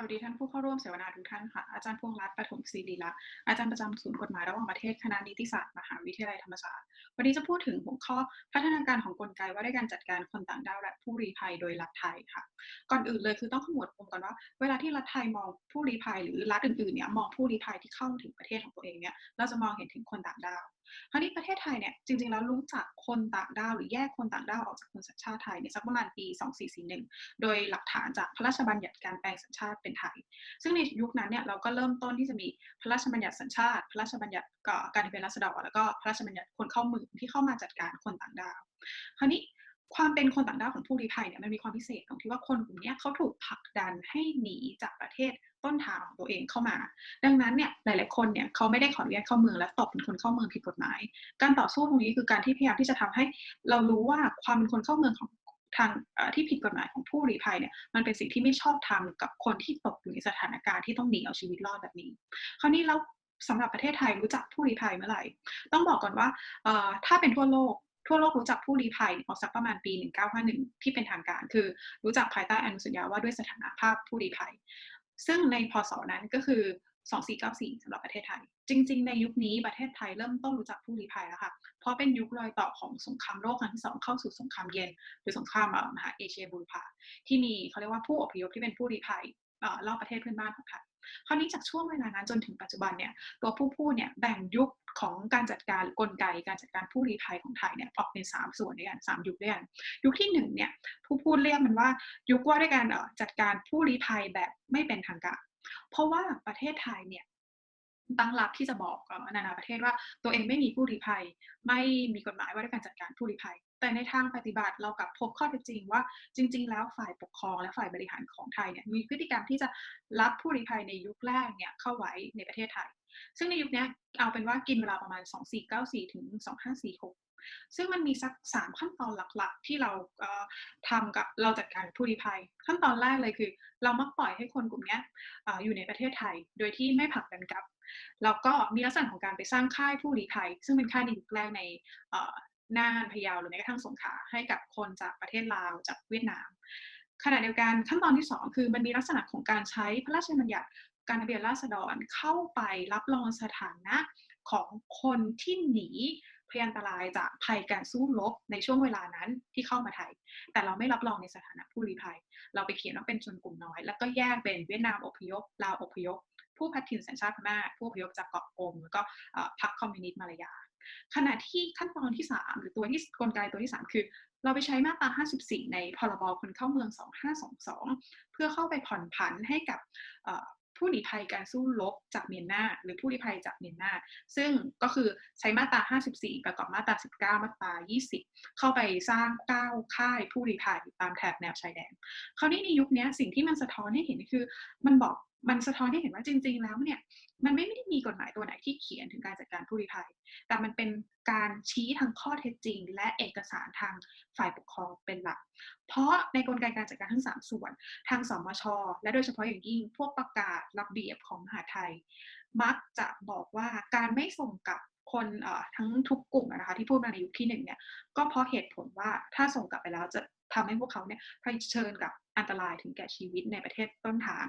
สวัสดีท่านผู้เข้าร่วมเสวนาทุกท่านค่ะ อาจารย์พวงรัตน์ปฐมศิริลักษ์อาจารย์ประจำศูนย์กฎหมายระหว่างประเทศคณะนิติศาสตร์มหาวิทยาลัยธรรมศาสตร์ วันนี้จะพูดถึงหัวข้อพัฒนาการของกลไกว่าด้วยการจัดการคนต่างด้าวและผู้ลี้ภัยโดยรัฐไทยค่ะ ก่อนอื่นเลยคือต้องขมวดปมก่อนว่า เวลาที่รัฐไทยมองผู้ลี้ภัยหรือรัฐอื่นๆเนี่ยมองผู้ลี้ภัยที่เข้าถึงประเทศของตัวเองเนี่ยเราจะมองเห็นถึงคนต่างด้าวคราวนี้ประเทศไทยเนี่ยจริงๆแล้วรู้จักคนต่างด้าวหรือแยกคนต่างด้าวออกจากคนสัญชาติไทยเนี่ยสักประมาณปี 2441 โดยหลักฐานจากพระราชบัญญัติการแปลงสัญชาติเป็นไทย ซึ่งในยุคนั้นเนี่ยเราก็เริ่มต้นที่จะมีพระราชบัญญัติสัญชาติ พระราชบัญญัติการทะเบียนราษฎรแล้วก็พระราชบัญญัติคนเข้าเมืองที่เข้ามาจัดการคนต่างด้าว คราวนี้ความเป็นคนต่างด้าวของผู้ลี้ภัยเนี่ยมันมีความพิเศษตรงที่ว่าคนกลุ่มนี้เขาถูกผลักดันให้หนีจากประเทศต้นทางของตัวเองเข้ามา ดังนั้นเนี่ยหลาย ๆ คนเนี่ยเขาไม่ได้ขออนุญาตเข้าเมืองและตกเป็นคนเข้าเมืองผิดกฎหมาย การต่อสู้ตรงนี้คือการที่พยายามที่จะทำให้เรารู้ว่าความเป็นคนเข้าเมืองของ ทางที่ผิดกฎหมายของผู้ลี้ภัยเนี่ยมันเป็นสิ่งที่ไม่ชอบทำกับคนที่ตกอยู่ในสถานการณ์ที่ต้องหนีเอาชีวิตรอดแบบนี้ คราวนี้แล้วสำหรับประเทศไทยรู้จักผู้ลี้ภัยเมื่อไหร่ ต้องบอกก่อนว่าถ้าเป็นทั่วโลกทั่วโลกรู้จักผู้ลี้ภัยออกสักประมาณปี 1951 ที่เป็นทางการ คือรู้จักภายใต้อนุสัญญาว่าด้วยสถานภาพผู้ลี้ภัย ซึ่งในพศนั้นก็คือ 2494สำหรับประเทศไทย จริง ๆ ในยุคนี้ประเทศไทยเริ่มต้นรู้จักผู้ลี้ภัยแล้วค่ะ เพราะเป็นยุครอยต่อของสงครามโลกครั้งที่สองเข้าสู่สงครามเย็น หรือสงครามมหาเอเชียบูรพาที่มีเขาเรียกว่าผู้อพยพที่เป็นผู้ลี้ภัยรอบประเทศเพื่อนบ้านของไทยคราวนี้จากช่วงเวลานั้นจนถึงปัจจุบันเนี่ยตัวผู้พูดเนี่ยแบ่งยุคของการจัดการกลไกการจัดการผู้ลี้ภัยของไทยเนี่ยออกเป็น 3 ส่วนด้วยกัน3ยุคด้วยกันยุคที่1เนี่ยผู้พูดเรียกมันว่ายุคว่าด้วยการจัดการผู้ลี้ภัยแบบไม่เป็นทางการเพราะว่าประเทศไทยเนี่ย ตั้งรับที่จะบอกนานาประเทศว่าตัวเองไม่มีผู้ริภัย ไม่มีกฎหมายว่าด้วยการจัดการผู้ริภัย แต่ในทางปฏิบัติเรากลับพบข้อเท็จจริงว่าจริง ๆ แล้วฝ่ายปกครองและฝ่ายบริหารของไทยเนี่ยมีพฤติกรรมที่จะรับผู้ริภัยในยุคแรกเนี่ยเข้าไว้ในประเทศไทย ซึ่งในยุคนี้เอาเป็นว่ากินเวลาประมาณ 2494 ถึง 2546 ซึ่งมันมีสักสามขั้นตอนหลักๆ ที่เราทำกับเราจัดการผู้ลี้ภัย ขั้นตอนแรกเลยคือ เรามักปล่อยให้คนกลุ่มนี้อยู่ในประเทศไทย โดยที่ไม่ผลักดันกลับแล้วก็มีลักษณะของการไปสร้างค่ายผู้ลี้ภัย ซึ่งเป็นค่ายในยุคแรกในน่านพะเยาหรือแม้กระทั่งสงขลาให้กับคนจากประเทศลาวจากเวียดนาม ขณะเดียวกันขั้นตอนที่ 2 คือมันมีลักษณะของการใช้พระราชบัญญัติการทะเบียนราษฎรเข้าไปรับรองสถานะ ของคนที่หนีพยันตรายจากภัยการสู้รบในช่วงเวลานั้นที่เข้ามาไทย แต่เราไม่รับรองในสถานะผู้ลี้ภัย เราไปเขียนว่าเป็นชนกลุ่มน้อย แล้วก็แยกเป็นเวียดนามอพยพ ลาวอพยพ ผู้พัดถิ่นสัญชาติพม่า ผู้อพยพจากเกาะกงแล้วก็พรรคคอมมิวนิสต์มาลายา ขณะที่ขั้นตอนที่ 3 หรือตัวที่กลไกตัวที่ 3 คือ เราไปใช้มาตรา 54 ในพรบคนเข้าเมือง 2522 เพื่อเข้าไปผ่อนผันให้กับ ผู้หนีภัยการสู้รบจากเมียนมาหรือผู้หนีภัยจากเมียนมาซึ่งก็คือใช้มาตรา 54 ประกอบมาตรา 19 มาตรา 20 เข้าไปสร้างก้าวค่ายผู้หนีภัยตามแถบแนวชายแดน คราวนี้ในยุคนี้สิ่งที่มันสะท้อนให้เห็นคือมันบอกมันสะท้อนให้เห็นว่าจริง ๆ แล้วเนี่ยมันไม่ได้มีกฎหมายตัวไหนที่เขียนถึงการจัดการผู้ลี้ภัย แต่มันเป็นการชี้ทางข้อเท็จจริง และเอกสารทางฝ่ายปกครองเป็นหลัก เพราะในกลไกการจัดการทั้ง 3 ส่วน ทางสมช และโดยเฉพาะอย่างยิ่งพวกประกาศระเบียบของมหาไทย มักจะบอกว่าการไม่ส่งกับคนทั้งทุกกลุ่มนะคะที่พูดมาในยุคที่หนึ่งเนี่ยก็เพราะเหตุผลว่าถ้าส่งกลับไปแล้วจะทำให้พวกเขาเนี่ยเผชิญกับอันตรายถึงแก่ชีวิตในประเทศต้นทาง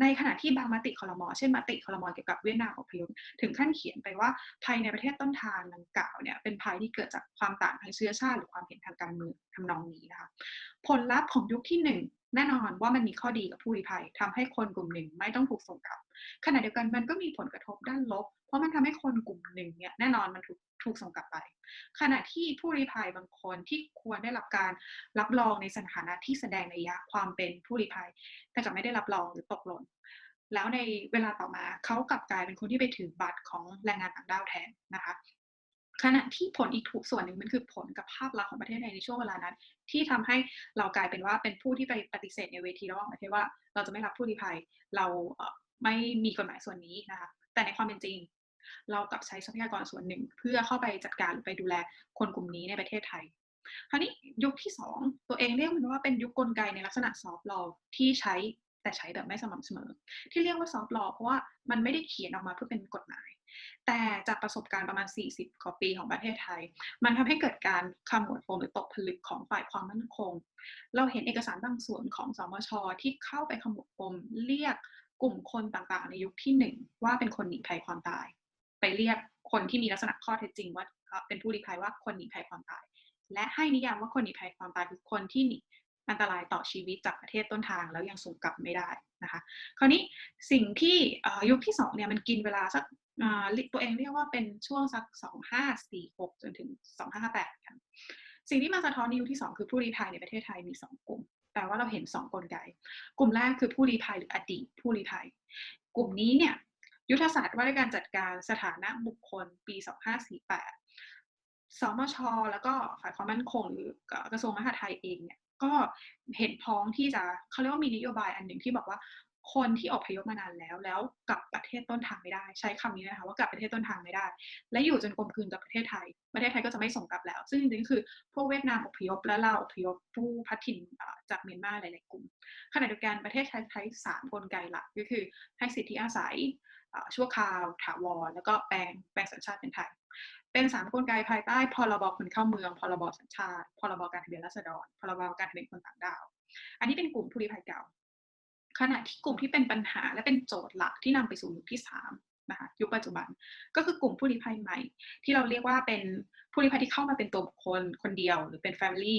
ในขณะที่บางมติคอรมอเช่นมติคอรมอเกี่ยวกับเวียดนามอพยพถึงขั้นเขียนไปว่าภัยในประเทศต้นทางดังกล่าวเนี่ยเป็นภัยที่เกิดจากความต่างทางเชื้อชาติ หรือความเห็นทางการเมืองทำนองนี้นะคะผลลัพธ์ของยุคที่หนึ่ง แน่นอนว่ามันมีข้อดีกับผู้ลี้ภัยทำให้คนกลุ่มหนึ่งไม่ต้องถูกส่งกลับ ขณะเดียวกันมันก็มีผลกระทบด้านลบ เพราะมันทำให้คนกลุ่มหนึ่งเนี่ยแน่นอนมันถูกถูกส่งกลับไป ขณะที่ผู้ลี้ภัยบางคนที่ควรได้รับการรับรองในสถานะที่แสดงในยยะความเป็นผู้ลี้ภัย แต่กลับไม่ได้รับรองหรือตกหล่นแล้วในเวลาต่อมาเขากลับกลายเป็นคนที่ไปถือบัตรของแรงงานต่างด้าวแทนนะคะ ขณะที่ผลอีกทุกส่วนหนึ่งมันคือผลกับภาพลักษณ์ของประเทศไทยในช่วงเวลานั้น ที่ทำให้เรากลายเป็นว่าเป็นผู้ที่ไปปฏิเสธในเวทีระหว่างประเทศว่า เราจะไม่รับผู้ลี้ภัย เราไม่มีกฎหมายส่วนนี้นะคะแต่ในความเป็นจริง เรากลับใช้ทรัพยากรส่วนหนึ่ง เพื่อเข้าไปจัดการหรือไปดูแลคนกลุ่มนี้ในประเทศไทย คราวนี้ยุคที่ 2 ตัวเองเรียกมันว่าเป็นยุคกลไกในลักษณะซอฟต์ลอที่ใช้แต่ใช้แบบไม่สม่ำเสมอ ที่เรียกว่าซอฟต์ลอเพราะว่ามันไม่ได้เขียนออกมาเพื่อเป็นกฎหมาย แต่จากประสบการณ์ประมาณ 40กว่าปีของประเทศไทย มันทำให้เกิดการขมวดปมหรือตกผลึกของฝ่ายความมั่นคง เราเห็นเอกสารบางส่วนของสมชที่เข้าไปขมวดปมเรียกกลุ่มคนต่างๆ ในยุคที่หนึ่งว่าเป็นคนหนีภัยความตาย ไปเรียกคนที่มีลักษณะข้อเท็จจริงว่าเป็นผู้ลี้ภัยว่าคนหนีภัยความตาย และให้นิยามว่าคนหนีภัยความตายคือคนที่หนีอันตรายต่อชีวิตจากประเทศต้นทางแล้วยังส่งกลับไม่ได้นะคะ คราวนี้สิ่งที่ยุคที่2เนี่ยมันกินเวลาสัก ตัวเองเรียกว่าเป็นช่วงสัก 2546 จนถึง 2558กันสิ่งที่มาสะท้อนในยุคที่ 2 คือผู้ลี้ภัยในประเทศไทยมี 2 กลุ่มแต่ว่าเราเห็น 2 กลไก กลุ่มแรกคือผู้ลี้ภัยหรืออดีตผู้ลี้ภัย กลุ่มนี้เนี่ยยุทธศาสตร์ว่าด้วยการจัดการสถานะบุคคลปี 2548 สมช แล้วก็ฝ่ายความมั่นคงหรือกระทรวงมหาดไทยเองเนี่ยก็เห็นพ้องที่จะเขาเรียกว่ามีนโยบายอันหนึ่งที่บอกว่า คนที่อพยพมานานแล้วแล้วกลับประเทศต้นทางไม่ได้ ใช้คำนี้นะคะว่ากลับประเทศต้นทางไม่ได้ และอยู่จนกลมกลืนกับประเทศไทย ประเทศไทยก็จะไม่ส่งกลับแล้ว ซึ่งจริงๆคือพวกเวียดนามอพยพและลาวอพยพผู้พัดถิ่นจากเมียนมาหลายๆกลุ่มขณะเดียวกันประเทศไทยใช้สามกลไกหลักก็คือให้สิทธิอาศัยชั่วคราว ถาวร แล้วก็แปลงแปลงสัญชาติเป็นไทย เป็นสามกลไกภายใต้พรบคนเข้าเมือง พรบสัญชาติ พรบการทะเบียนราษฎร พรบการทะเบียนคนต่างด้าว อันนี้เป็นกลุ่มผู้ลี้ภัยเก่า ขณะที่กลุ่มที่เป็นปัญหาและเป็นโจทย์หลักที่นำไปสู่ยุคที่3นะคะยุคปัจจุบันก็คือกลุ่มผู้ลี้ภัยใหม่ ที่เราเรียกว่าเป็นผู้ลี้ภัยที่เข้ามาเป็นตัวบุคคลคนเดียว หรือเป็น Family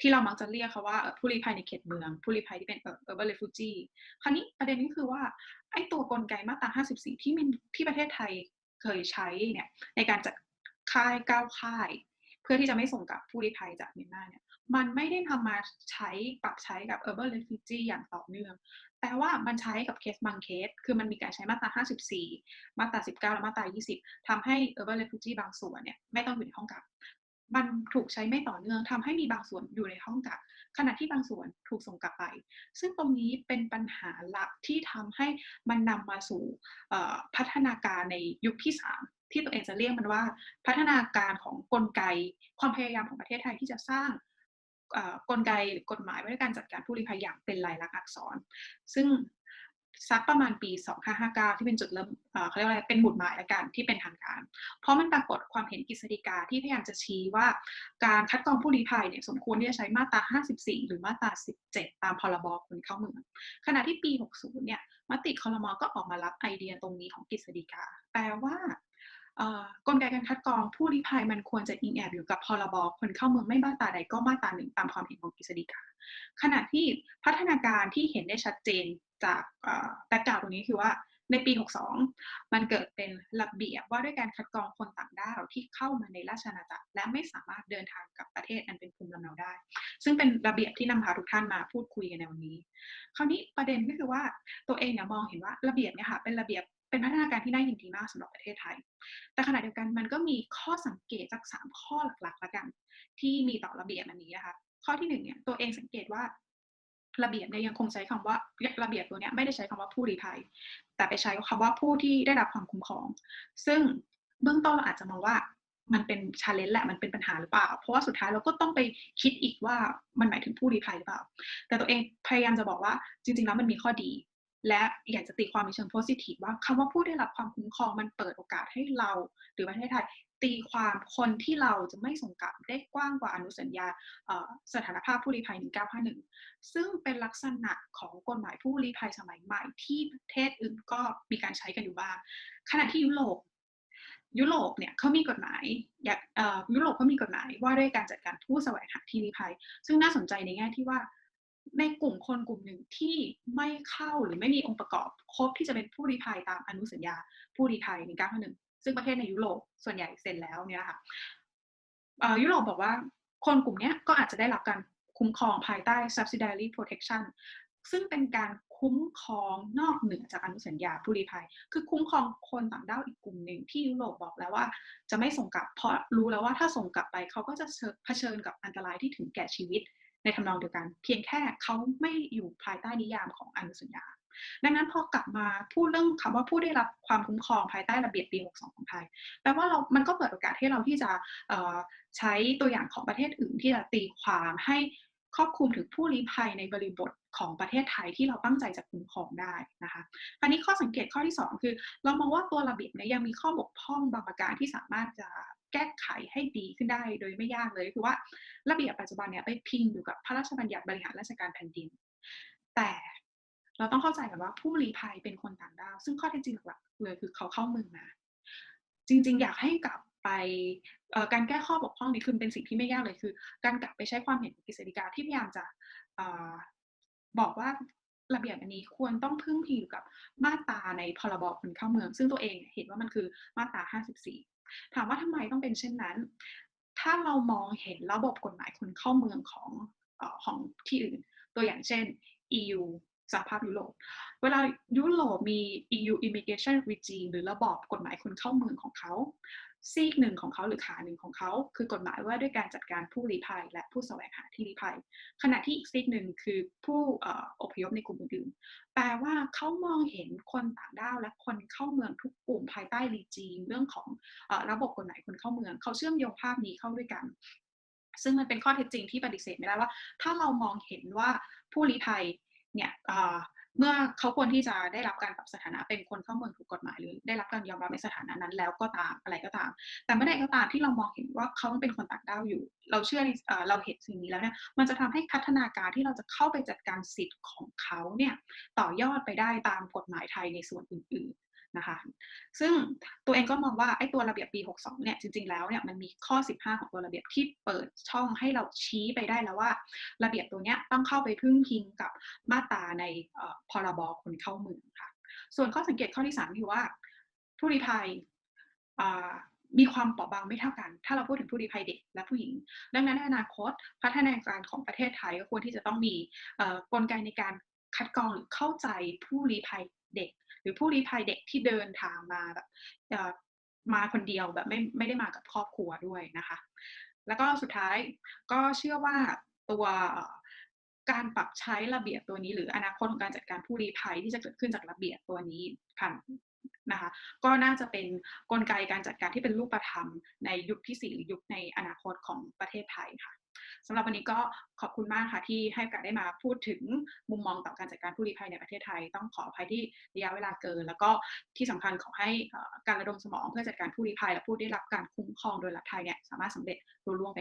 ที่เรามักจะเรียกเขาว่าผู้ลี้ภัยในเขตเมือง ผู้ลี้ภัยที่เป็น urban refugee คราวนี้ประเด็นนี้คือว่าไอ้ตัวกลไกมาตรา 54 ที่มันที่ประเทศไทยเคยใช้เนี่ยในการจัดค่ายก้าวค่าย เพื่อที่จะไม่ส่งกับผู้ลี้ภัยจากเมียนมาเนี่ย มันไม่ได้ทำมาใช้ปรับใช้กับ urban refugee อย่างต่อเนื่อง แต่ว่ามันใช้กับเคสบางเคส คือมันมีการใช้มาตรา 54 มาตรา 19 และมาตรา 20ทำให้ urban refugee บางส่วนเนี่ยไม่ต้องอยู่ในห้องกัก มันถูกใช้ไม่ต่อเนื่องทำให้มีบางส่วนอยู่ในห้องกัก ขณะที่บางส่วนถูกส่งกลับไป ซึ่งตรงนี้เป็นปัญหาหลักที่ทำให้มันนำมาสู่พัฒนาการในยุคที่ 3ที่ตัวเองจะเรียกมันว่าพัฒนาการของกลไกความพยายามของประเทศไทยที่จะสร้าง กลไกกฎหมายว่าด้วยการจัดการผู้ลี้ภัยอย่างเป็นลายลักษณ์อักษร ซึ่งสักประมาณปี 2559 ที่เป็นจุดเริ่มเขาเรียกว่าอะไร เป็นหมุดหมายละกันที่เป็นทางการ เพราะมันปรากฏความเห็นกฤษฎีกาที่พยายามจะชี้ว่า การคัดกรองผู้ลี้ภัยเนี่ยสมควรที่จะใช้มาตรา 54 หรือมาตรา 17 ตามพรบคนเข้าเมือง ขณะที่ปี 60 เนี่ยมติคอรมอก็ออกมารับไอเดียตรงนี้ของกฤษฎีกา แปลว่า กลไกการคัดกรองผู้ลี้ภัยมันควรจะอิงแอบอยู่กับพรบคนเข้าเมืองไม่มาตราใดก็มาตราหนึ่งตามความเห็นของกฤษฎีกาขณะที่พัฒนาการที่เห็นได้ชัดเจนจากแบ็กกราวตรงนี้คือว่าในปี 62 มันเกิดเป็นระเบียบว่าด้วยการคัดกรองคนต่างด้าวที่เข้ามาในราชอาณาจักร และไม่สามารถเดินทางกับประเทศอันเป็นภูมิลำเนาได้ ซึ่งเป็นระเบียบที่นำพาทุกท่านมาพูดคุยกันในวันนี้ คราวนี้ประเด็นก็คือว่าตัวเองเนี่ยมองเห็นว่าระเบียบเนี่ยค่ะเป็นระเบียบ เป็นพัฒนาการที่น่ายินดีมากสำหรับประเทศไทย แต่ขณะเดียวกันมันก็มีข้อสังเกตจาก 3 ข้อหลักๆละกัน ที่มีต่อระเบียบอันนี้นะคะ ข้อที่1เนี่ยตัวเองสังเกตว่าระเบียบเนี่ยยังคงใช้คำว่าระเบียบตัวเนี้ไม่ได้ใช้คำว่าผู้ลี้ภัย แต่ไปใช้คำว่าผู้ที่ได้รับความคุ้มครอง ซึ่งเบื้องต้นเราอาจจะมองว่ามันเป็นชาเลนจ์แหละมันเป็นปัญหาหรือเปล่า เพราะว่าสุดท้ายเราก็ต้องไปคิดอีกว่ามันหมายถึงผู้ลี้ภัยหรือเปล่า แต่ตัวเองพยายามจะบอกว่าจริง ๆ แล้วมันมีข้อดี และอยากจะตีความในเชิงโพสิทีฟว่าคำว่าผู้ได้รับความคุ้มครองมันเปิดโอกาสให้เรา หรือประเทศไทยตีความคนที่เราจะไม่ส่งกลับได้กว้างกว่าอนุสัญญาสถานภาพผู้ลี้ภัย 1951 ซึ่งเป็นลักษณะของกฎหมายผู้ลี้ภัยสมัยใหม่ที่ประเทศอื่นก็มีการใช้กันอยู่บ้าง ขณะที่ยุโรปยุโรปเนี่ยเขามีกฎหมายอยากยุโรปเขามีกฎหมายว่าด้วยการจัดการผู้แสวงหาที่ลี้ภัย ซึ่งน่าสนใจในแง่ที่ว่า ในกลุ่มคนกลุ่มหนึ่งที่ไม่เข้าหรือไม่มีองค์ประกอบครบที่จะเป็นผู้ลี้ภัยตามอนุสัญญา ผู้ลี้ภัยในการหนึ่งซึ่งประเทศในยุโรปส่วนใหญ่เซ็นแล้วเนี่ยค่ะยุโรปบอกว่าคนกลุ่มนี้ก็อาจจะได้รับการคุ้มครองภายใต้ subsidiary protection ซึ่งเป็นการคุ้มครองนอกเหนือจากอนุสัญญาผู้ลี้ภัย คือคุ้มครองคนต่างด้าวอีกกลุ่มหนึ่งที่ยุโรปบอกแล้วว่า จะไม่ส่งกลับเพราะรู้แล้วว่าถ้าส่งกลับไปเขาก็จะเผชิญกับอันตรายที่ถึงแก่ชีวิต ในทำนองเดียวกัน เพียงแค่เขาไม่อยู่ภายใต้นิยามของอนุสัญญา ดังนั้นพอกลับมาพูดเรื่องคำว่าผู้ได้รับความคุ้มครองภายใต้ระเบียบปี 62 ของไทยแปลว่าเรา มันก็เปิดโอกาสให้เราที่จะใช้ตัวอย่างของประเทศอื่นที่จะตีความให้ครอบคลุมถึงผู้ลี้ภัยในบริบทของประเทศไทยที่เราตั้งใจจะคุ้มครองได้นะคะคราวนี้ข้อสังเกตข้อที่ 2 คือ เรามองว่าตัวระเบียบเนี่ยยังมีข้อบกพร่องบางประการที่สามารถจะ แก้ไขให้ดีขึ้นได้โดยไม่ยากเลยคือว่าระเบียบปัจจุบันเนี่ยไปพิงอยู่กับพระราชบัญญัติบริหารราชการแผ่นดิน แต่เราต้องเข้าใจกันว่าผู้ลี้ภัยเป็นคนต่างด้าว ซึ่งข้อเท็จจริงหลักๆเลยคือเขาเข้าเมืองมา จริง ๆ อยากให้กลับไปการแก้ข้อบกพร่องนี้คือเป็นสิ่งที่ไม่ยากเลยคือ การกลับไปใช้ความเห็นของกฤษฎีกาที่พยายามจะบอกว่าระเบียบอันนี้ควรต้องพึ่งพิงอยู่กับมาตราในพรบคนเข้าเมือง ซึ่งตัวเองเห็นว่ามันคือมาตรา 54 ถามว่าทำไมต้องเป็นเช่นนั้น ถ้าเรามองเห็นระบบกฎหมายคนเข้าเมืองของของที่อื่น ตัวอย่างเช่น EU สหภาพยุโรป เวลายุโรปมี EU immigration regime หรือระบอบกฎหมายคนเข้าเมืองของเขา ซีกหนึ่งของเขาหรือขาหนึ่งของเขา คือกฎหมายว่าด้วยการจัดการผู้ลี้ภัย และผู้แสวงหาที่ลี้ภัย ขณะที่อีกซีกหนึ่งคือผู้อพยพในกลุ่มอื่นๆแปลว่าเขามองเห็นคนต่างด้าวและคนเข้าเมืองทุกกลุ่มภายใต้รีจีมเรื่องของระบบกฎหมายคนเข้าเมือง เขาเชื่อมโยงภาพนี้เข้าด้วยกันซึ่งมันเป็นข้อเท็จจริงที่ปฏิเสธไม่ได้ว่า ถ้าเรามองเห็นว่าผู้ลี้ภัย เนี่ยเมื่อเขาควรที่จะได้รับการปรับสถานะเป็นคนเข้าเมืองถูกกฎหมายหรือได้รับการยอมรับในสถานะนั้น แล้วก็ตามอะไรก็ตาม แต่เมื่อใดก็ตามที่เรามองเห็นว่าเขาเป็นคนต่างด้าวอยู่ เราเชื่อเราเห็นสิ่งนี้แล้วเนี่ยมันจะทำให้พัฒนาการที่เราจะเข้าไปจัดการสิทธิ์ของเขาเนี่ยต่อยอดไปได้ตามกฎหมายไทยในส่วนอื่น นะคะ ซึ่งตัวเองก็มองว่าไอ้ตัวระเบียบปี 62 เนี่ยจริงๆแล้วเนี่ยมันมีข้อ 15 ของตัวระเบียบที่เปิดช่องให้เราชี้ไปได้แล้วว่า ระเบียบตัวเนี้ยต้องเข้าไปพึ่งพิงกับมาตราในพรบคนเข้าเมืองค่ะ ส่วนข้อสังเกตข้อที่3คือว่าผู้ลี้ภัยมีความเปราะบางไม่เท่ากัน ถ้าเราพูดถึงผู้ลี้ภัยเด็กและผู้หญิง ดังนั้นในอนาคตพัฒนาการของประเทศไทยก็ควรที่จะต้องมีกลไกในการคัดกรองหรือเข้าใจผู้ลี้ภัยเด็ก หรือผู้ลี้ภัยเด็กที่เดินทางมาแบบมาคนเดียวแบบไม่ไม่ได้มากับครอบครัวด้วยนะคะ แล้วก็สุดท้ายก็เชื่อว่าตัวการปรับใช้ระเบียบตัวนี้หรืออนาคตของการจัดการผู้ลี้ภัยที่จะเกิดขึ้นจากระเบียบตัวนี้ผ่านนะคะ ก็น่าจะเป็นนกลไกการจัดการที่เป็นรูปธรรมในยุคที่สี่หรือยุคในอนาคตของประเทศไทยค่ะ สำหรับวันนี้ก็ขอบคุณมากค่ะที่ให้โอกาสได้มาพูดถึงมุมมองต่อการจัดการผู้ลี้ภัยในประเทศไทย ต้องขออภัยที่ระยะเวลาเกิน แล้วก็ที่สำคัญขอให้การระดมสมองเพื่อจัดการผู้ลี้ภัย และผู้ได้รับการคุ้มครองโดยรัฐไทยเนี่ยสามารถสำเร็จรุ่ร่วงไป